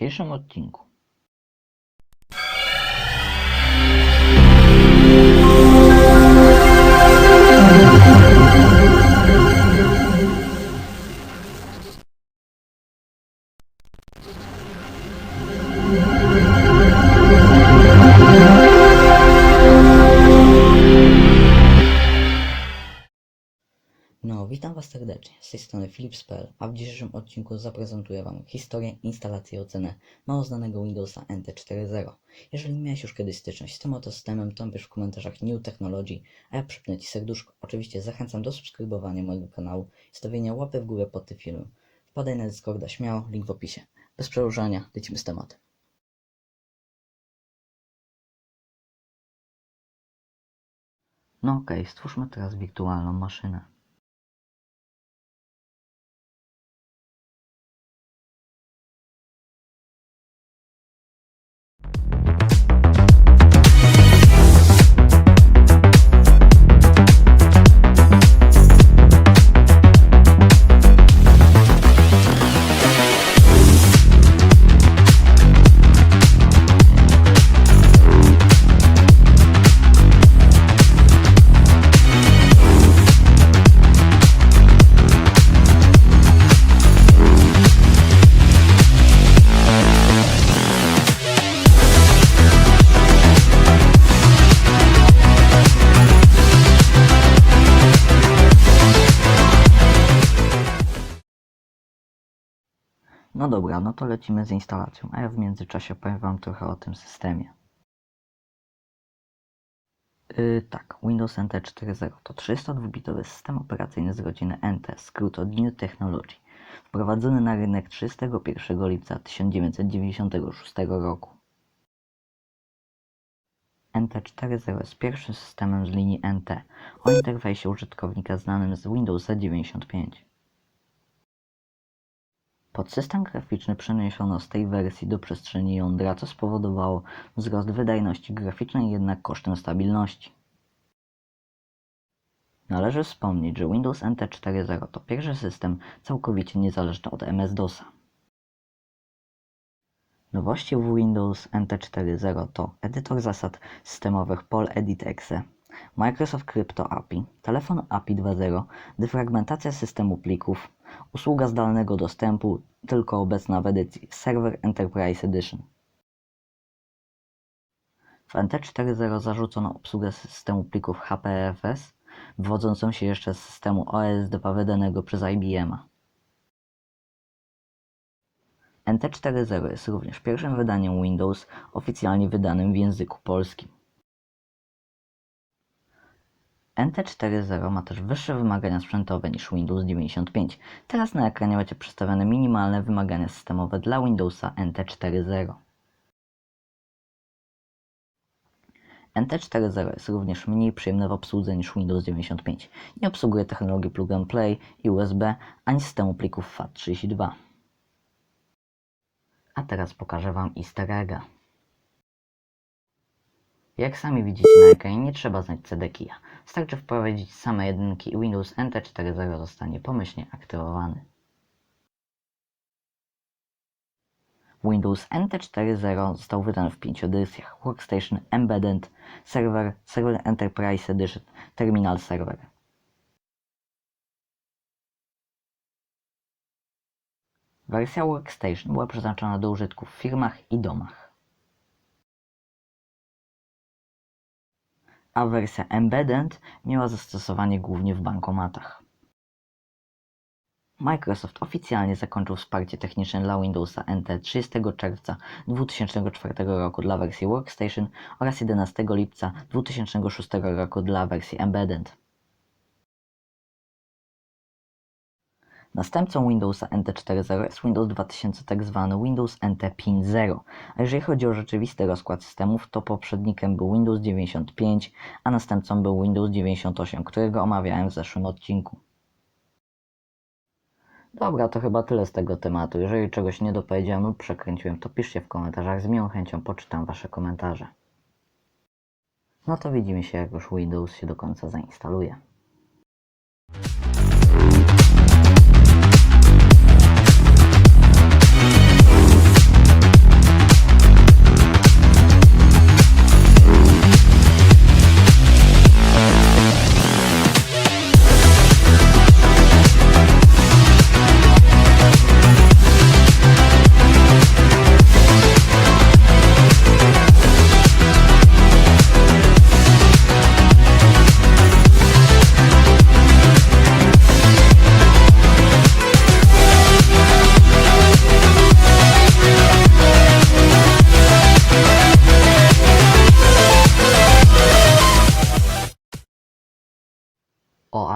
dzisiejszym odcinku. Z tej strony Philips.pl, a w dzisiejszym odcinku zaprezentuję Wam historię, instalacji i ocenę mało znanego Windowsa NT 4.0. Jeżeli miałeś już kiedyś styczność z tym oto systemem, to napisz w komentarzach New Technology, a ja przypnę Ci serduszko. Oczywiście zachęcam do subskrybowania mojego kanału i stawienia łapy w górę pod tym filmem. Wpadaj na Discorda śmiało, link w opisie. Bez przedłużania, lecimy z tematem. No okej, stwórzmy teraz wirtualną maszynę. No dobra, no to lecimy z instalacją, a ja w międzyczasie powiem Wam trochę o tym systemie. Yy, tak, Windows NT 4.0 to 302-bitowy system operacyjny z rodziny NT, skrót od New Technology, wprowadzony na rynek 31 lipca 1996 roku. NT 4.0 jest pierwszym systemem z linii NT o interfejsie użytkownika znanym z Windowsa 95. Podsystem graficzny przeniesiono z tej wersji do przestrzeni jądra, co spowodowało wzrost wydajności graficznej jednak kosztem stabilności. Należy wspomnieć, że Windows NT 4.0 to pierwszy system całkowicie niezależny od MS-DOSa. Nowości w Windows NT 4.0 to edytor zasad systemowych PolEdit.exe, Microsoft Crypto API, telefon API 2.0, defragmentacja systemu plików, usługa zdalnego dostępu, tylko obecna w edycji Server Enterprise Edition. W NT 4.0 zarzucono obsługę systemu plików HPFS, wywodzącą się jeszcze z systemu OSDP wydanego przez IBM-a. NT 4.0 jest również pierwszym wydaniem Windows oficjalnie wydanym w języku polskim. NT 4.0 ma też wyższe wymagania sprzętowe niż Windows 95. Teraz na ekranie macie przedstawione minimalne wymagania systemowe dla Windowsa NT 4.0. NT 4.0 jest również mniej przyjemne w obsłudze niż Windows 95. Nie obsługuje technologii plug and play i USB, ani systemu plików FAT32. A teraz pokażę Wam easter egga. Jak sami widzicie na ekranie, nie trzeba znać CD kija. Wystarczy wprowadzić same jedynki i Windows NT 4.0 zostanie pomyślnie aktywowany. Windows NT 4.0 został wydany w pięciu edycjach: Workstation Embedded, Server, Server Enterprise Edition, Terminal Server. Wersja Workstation była przeznaczona do użytku w firmach i domach. A wersja Embedded miała zastosowanie głównie w bankomatach. Microsoft oficjalnie zakończył wsparcie techniczne dla Windowsa NT 30 czerwca 2004 roku dla wersji Workstation oraz 11 lipca 2006 roku dla wersji Embedded. Następcą Windowsa NT 4.0 jest Windows 2000, tak zwany Windows NT 5.0, a jeżeli chodzi o rzeczywisty rozkład systemów, to poprzednikiem był Windows 95, a następcą był Windows 98, którego omawiałem w zeszłym odcinku. Dobra, to chyba tyle z tego tematu. Jeżeli czegoś nie dopowiedziałem lub przekręciłem, to piszcie w komentarzach, z miłą chęcią poczytam Wasze komentarze. No to widzimy się, jak już Windows się do końca zainstaluje.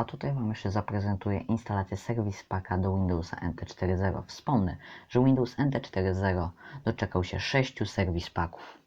A tutaj Wam jeszcze zaprezentuję instalację Service Packa do Windowsa NT 4.0. Wspomnę, że Windows NT 4.0 doczekał się 6 Service Packów.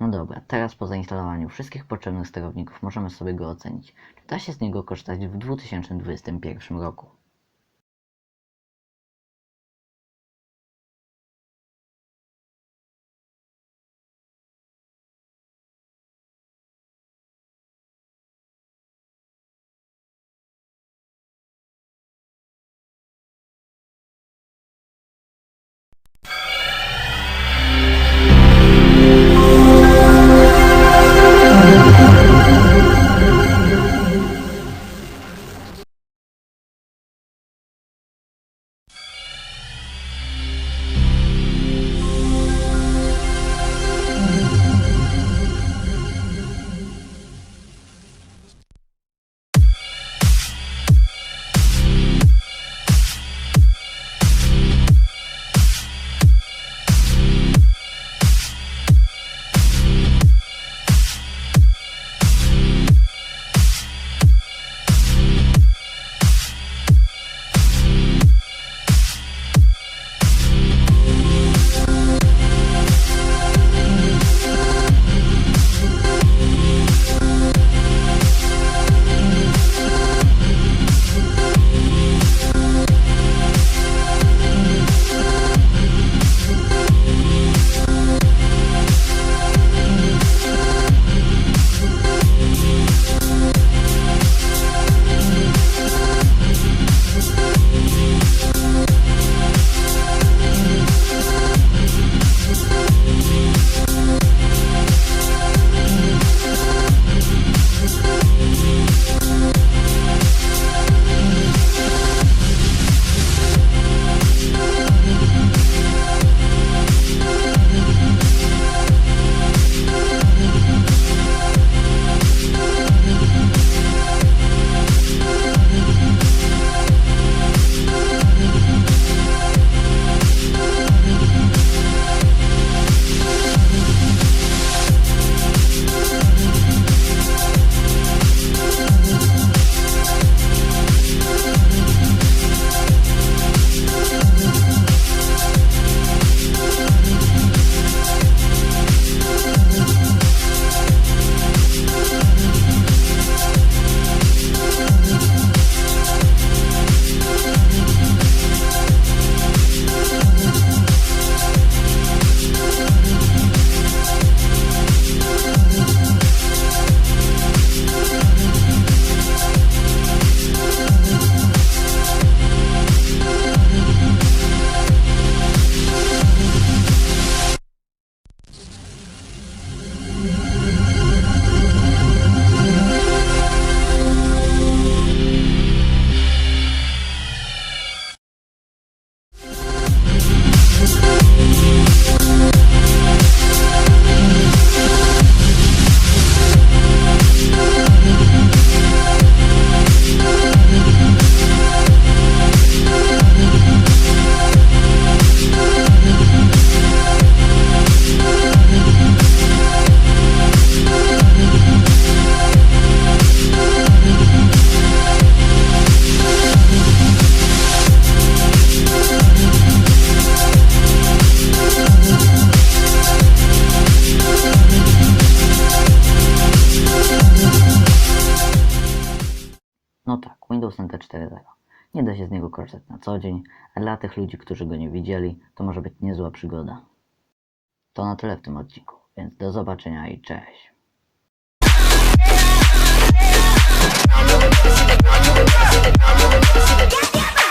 No dobra, teraz po zainstalowaniu wszystkich potrzebnych sterowników możemy sobie go ocenić. Czy da się z niego korzystać w 2021 roku? No tak, Windows NT 4.0. Nie da się z niego korzystać na co dzień, a dla tych ludzi, którzy go nie widzieli, to może być niezła przygoda. To na tyle w tym odcinku, więc do zobaczenia i cześć. I'm moving, see the, I'm moving, see the, I'm moving, see the.